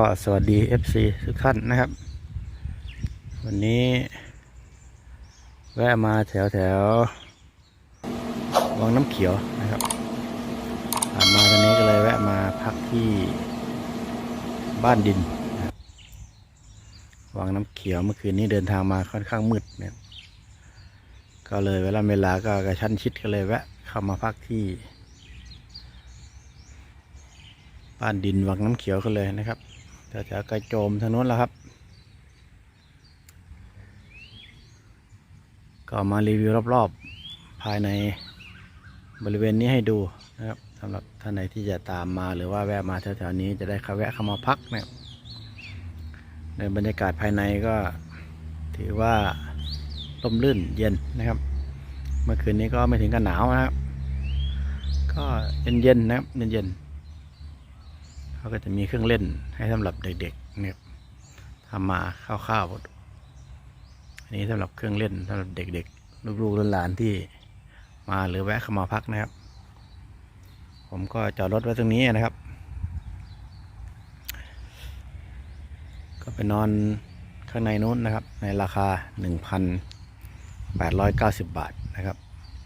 ก็สวัสดี FC ทุกท่านนะครับ วันนี้ แวะมาแถวแถววังน้ำเขียวนะครับผ่านมาตอนนี้ก็เลยแวะมาพักที่บ้านดินนะวังน้ำเขียวเมื่อคืนนี้เดินทางมาค่อนข้างมืดเนะครับก็เลยเวลาเวลาก็กระชั้นชิดก็เลยแวะเข้ามาพักที่บ้านดินวังน้ำเขียวกันเลยนะครับ แถวๆกระโจมทางนู้นแล้วครับ ก็มารีวิวรอบๆ ภายในบริเวณนี้ให้ดูนะครับสำหรับท่านไหนที่จะตามมาหรือว่าแวะมาแถวๆนี้จะได้เข้าแวะเข้ามาพักนะครับในบรรยากาศภายในก็ถือว่าร่มรื่นเย็นนะครับ เมื่อคืนนี้ก็ไม่ถึงกับหนาวนะครับ ก็เย็นๆนะครับเย็นๆ เขาก็จะมีเครื่องเล่นให้สำหรับเด็กๆเนี่ยทำมาคร่าวๆอันนี้สำหรับเครื่องเล่นสำหรับเด็กๆ ลูกๆหลานๆที่มาหรือแวะเข้ามาพักนะครับ ผมก็จอดรถไว้ตรงนี้นะครับ ก็ไปนอนข้างในนู้นนะครับ ในราคา 1,890 บาทนะครับ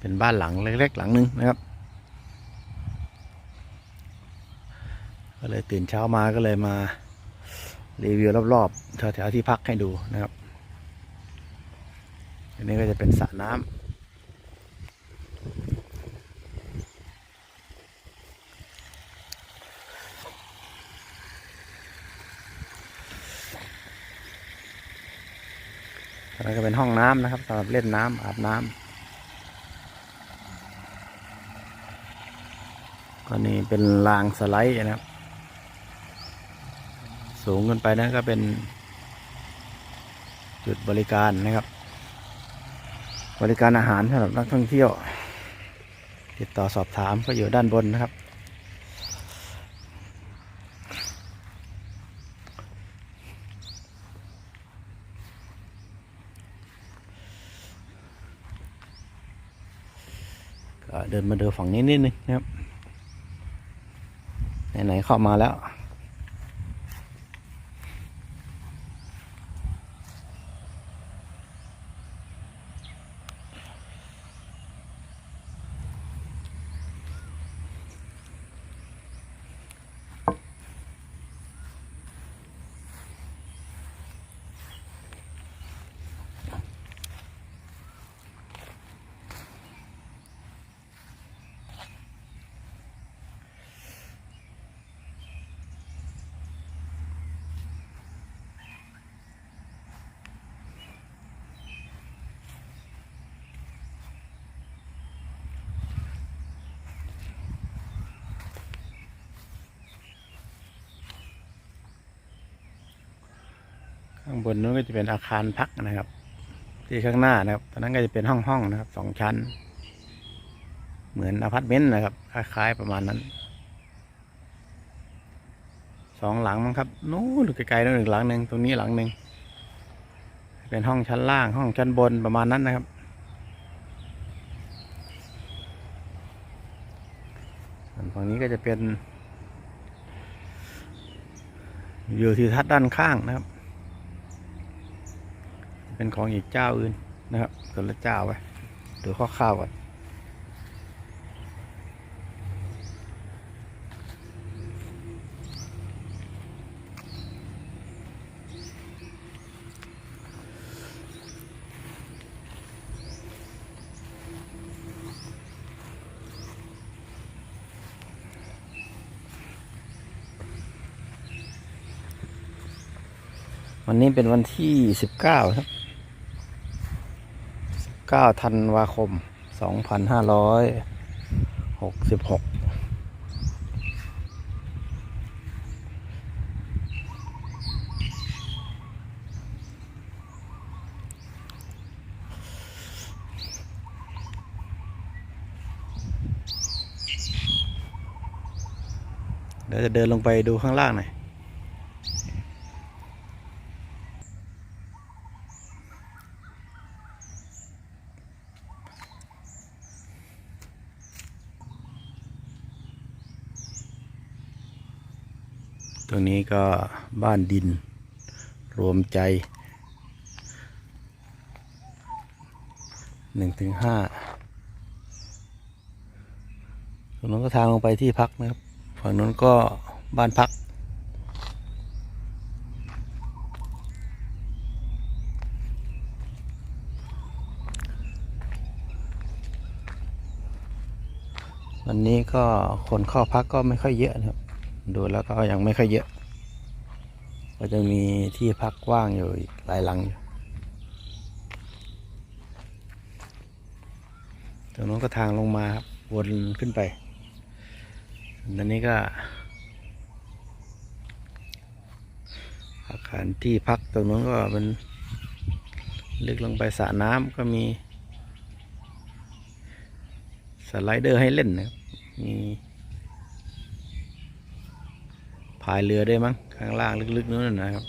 เป็นบ้านหลังเล็กๆ หลังหนึงนะครับ ก็เลยตื่นเช้ามาก็เลยมารีวิวรอบๆแถวๆที่พักให้ดูนะครับ อันนี้ก็จะเป็นสระน้ำอันนั้นก็เป็นห้องน้ำนะครับสำหรับเล่นน้ำอาบน้ำก็นี่เป็นรางสไลด์นะครับ สูงขึ้นไปนั่นก็เป็น จุดบริการนะครับ บริการอาหารสำหรับนักท่องเที่ยว ติดต่อสอบถามก็อยู่ด้านบนนะครับ ก็เดินมาดูฝั่งนี้นิดนึงนะครับไหนๆเข้ามาแล้ว ข้างบนนู้นก็จะเป็นอาคารพักนะครับ ที่ข้างหน้านะครับตอนนั้นก็จะเป็นห้องห้องนะครับสองชั้น เหมือนอพาร์ตเมนต์นะครับคล้ายๆประมาณนั้นสองหลังมั้งครับนู้นไกลๆนู้นอีกหลังหนึ่งตรงนี้หลังหนึ่งเป็นห้องชั้นล่าง ห้องชั้นบนประมาณนั้นนะครับ ส่วนฝั่งนี้ก็จะเป็นวิวทิวทัศน์ด้านข้างนะครับ เป็นของอีกเจ้าอื่นนะครับคนละเจ้าไปดูข้อข้าวๆก่อนวันนี้เป็นวันที่สิบเก้าครับ 9ธันวาคม 2566เดี๋ยวจะเดินลงไปดูข้างล่างหน่อย ก็บ้านดิน รวมใจหนึ่งถึงห้าตรงนั้นก็ทางลงไปที่พักนะครับ ฝั่งนู้นก็บ้านพัก วันนี้ก็คนเข้าพักก็ไม่ค่อยเยอะนะครับ ดูแล้วก็ยังไม่ค่อยเยอะ ก็จะมีที่พักว่างอยู่อีกหลายหลังอยู่ตรงนู้นก็ทางลงมาครับวนขึ้นไปอันนี้ก็ อาคารที่พักตรงนู้นก็เป็นลึกลงไปสระน้ำก็มีสไลเดอร์ให้เล่นนะครับมี พายเรือได้มั้งข้างล่างลึกๆนู้นนะครับ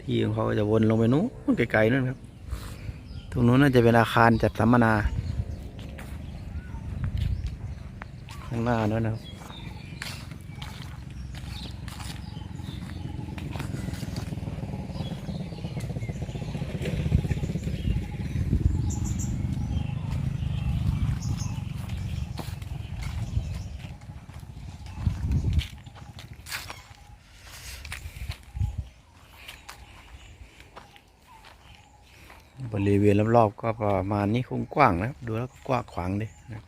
ที่ของเขาจะวนลงไปนู้นไกลๆนู้นครับ ตรงนู้นน่าจะเป็นอาคารจัดสัมมนา ข้างหน้านู้นนะครับ บริเวณรอบๆก็ประมาณนี้คงกว้างนะครับดูแล้วก็กว้างขวางดีนะ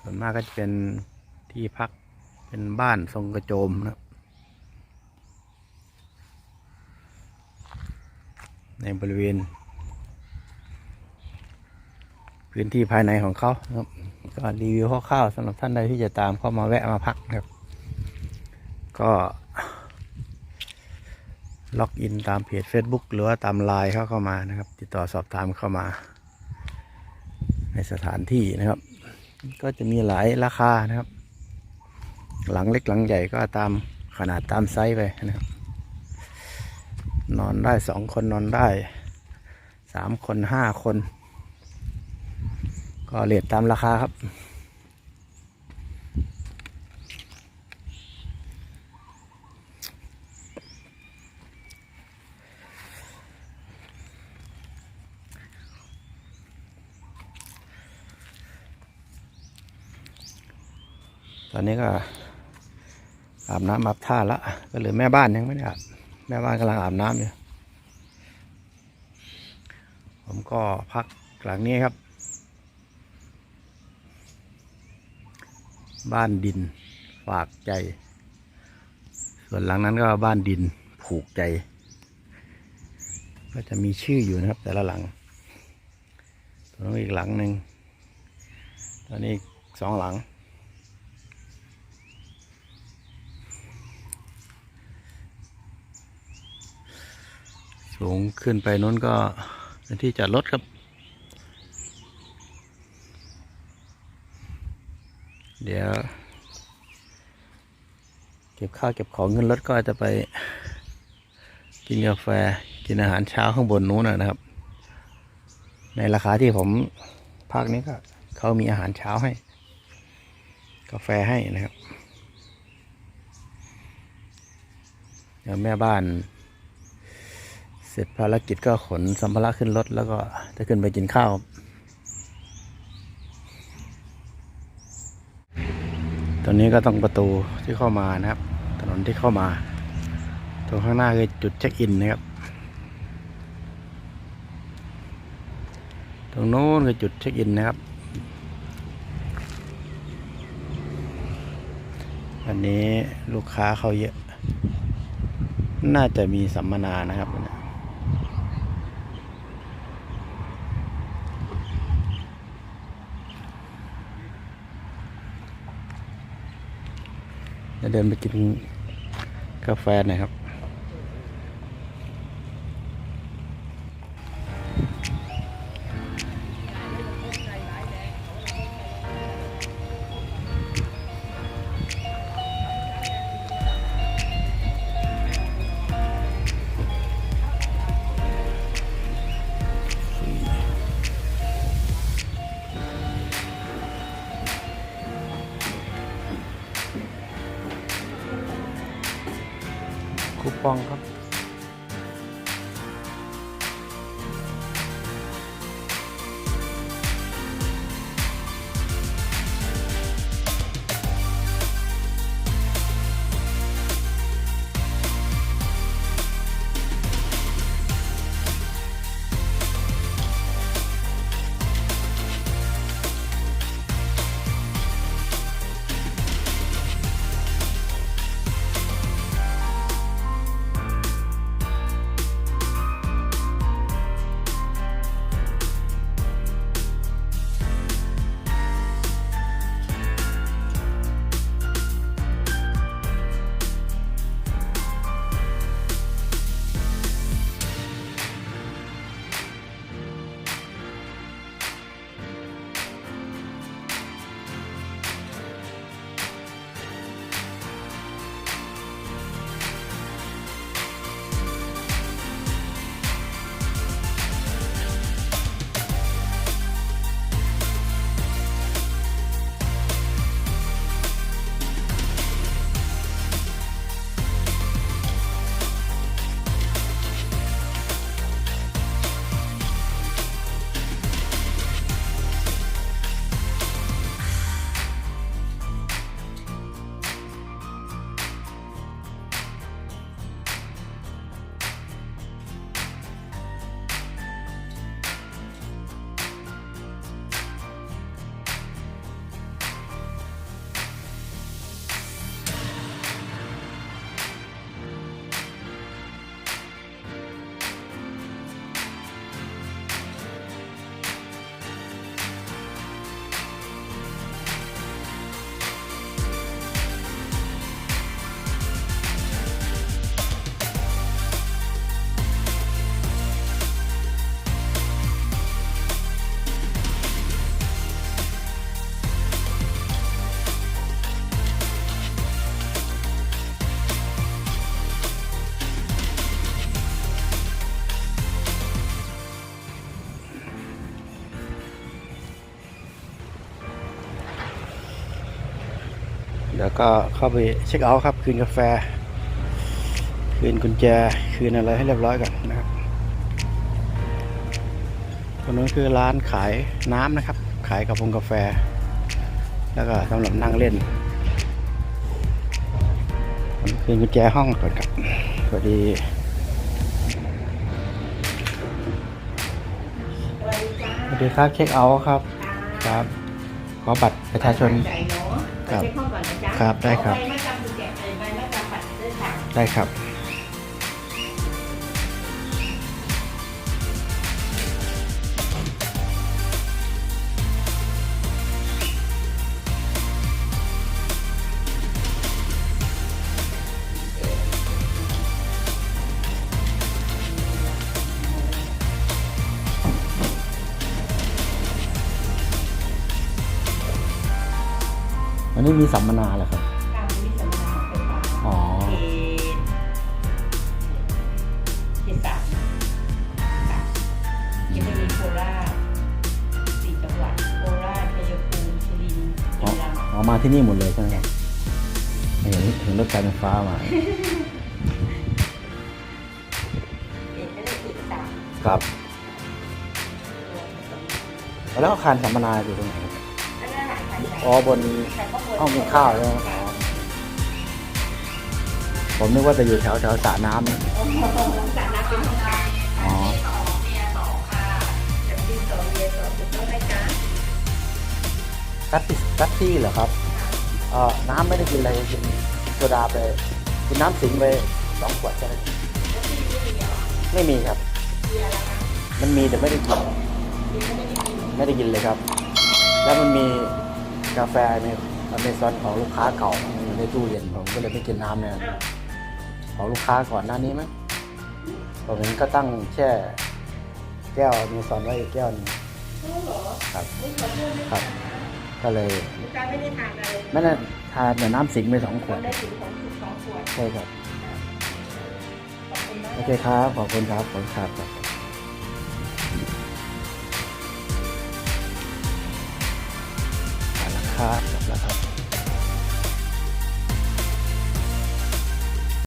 ส่วนมากก็จะเป็นที่พักเป็นบ้านทรงกระโจมนะครับในบริเวณ พื้นที่ภายในของเขาครับ ก็รีวิวคร่าวๆสำหรับท่านใดที่จะตามเข้ามาแวะมาพักครับ ก็ ล็อกอินตามเพจ Facebook หรือว่าตามไลน์เข้าเข้ามานะครับ ติดต่อสอบถามเข้ามา ในสถานที่นะครับ ก็จะมีหลายราคานะครับ หลังเล็กหลังใหญ่ก็ตามขนาดตามไซส์ไปนะครับ นอนได้สองคนนอนได้สามคนห้าคน ก็เรทตามราคาครับ ตอนนี้ก็อาบน้ำอาบท่าละก็เหลือแม่บ้านยังไม่ได้อาบแม่บ้านกำลังอาบน้ำอยู่ผมก็พักหลังนี้ครับ บ้านดินฝากใจ ส่วนหลังนั้นก็บ้านดินผูกใจ ก็จะมีชื่ออยู่นะครับ แต่ละหลังตัวนู้อีกหลังหนึ่งตอนนี้สองหลัง สูงขึ้นไปนู้นก็เป็นที่จอดรถครับ เดี๋ยว เก็บข้าวเก็บของขึ้นรถก็จะไปกินกาแฟกินอาหารเช้าข้างบนนู้นนะครับ ในราคาที่ผมภาคนี้ก็เขามีอาหารเช้าให้ กาแฟให้นะครับเดี๋ยวแม่บ้าน เสร็จภารกิจก็ขนสัมภาระขึ้นรถแล้วก็จะขึ้นไปกินข้าว ตอนนี้ก็ต้องประตูที่เข้ามานะครับ ถนนที่เข้ามา ตรงข้างหน้าคือจุดเช็คอินนะครับ ตรงโน้นคือจุดเช็คอินนะครับ อันนี้ลูกค้าเขาเยอะ น่าจะมีสัมมนานะครับ จะเดินไปกินกาแฟหน่อยครับ ฟ องครับเดี๋ยวก็เข้าไปเช็คเอาท์ครับคืนกาแฟ คืนกุญแจคืนอะไรให้เรียบร้อยก่อนนะครับตรงนู้นคือร้านขายน้ำนะครับ ขายกาแฟกาแฟ แล้วก็สำหรับนั่งเล่นคืนกุญแจห้องก่อนครับพอดีสวัสดีครับเช็คเอาท์ครับครับ ขอบัตรประชาชน ใจเนาะครับไปเช็คห้องก่อนนะจ๊ะครับได้ครับ เอาใบมาจำกุญแจเอ่ยใบมาจำบัตรด้วยค่ะ ได้ครับ มีสัมมนาเหรอครับตามวิสัมมนาไฟฟ้าอ๋อเขตเขตสามค่ะยังจะมีโคราชสี่จังหวัด โคราชชัยภูมิสุรินทร์บุอ๋อรีรัมย์อ๋อมาที่นี่หมดเลยใช่ไหมครับเห็นถึงรถไฟฟ้ามาเขตก็เลยเขตสามครับรวมผสมแล้วอาคารสัมมนาอยู่ตรงไหนครับอัน อ๋อบนแต่ข้างบนห้องกินข้าวใช่ไหมอ๋อผมนึกว่าจะอยู่แถวแถวสระน้ำนะโอ้โหสระน้ำเป็นห้องกลางอ๋อสองเบียร์สองค่ะจะมีสองเบียร์สองถูกต้องไหมจ๊ะกัตติกัตตี้เหรอครับเอ่อน้ำไม่ได้กินอะไรกินโซดาไปกินน้ำสิงไปสองขวดใช่ไหมไม่มีครับ มันมีแต่ไม่ได้กิน ไม่ได้กินเลยครับ แล้วมันมี กาแฟในอเมซอนของลูกค้าเก่าอยู่ในตู้เย็นผมก็เลยไม่กินน้ำเนี่ยของลูกค้าก่อนหน้านี้ไหมผมเห็นก็ตั้งแช่แก้วอเมซอนไว้อีกแก้วหนึงรู้เหรอครับอุ๊ยขอโทษนะครับ ก็เลยลูกค้าไม่ได้ทานอะไรไม่ได้ทานแต่น้ำสิงไปสองขวดได้ถึงของสุดสองขวดใช่ครับขอบคุณมากโอเคครับขอบคุณครับขอบคุณครับ ค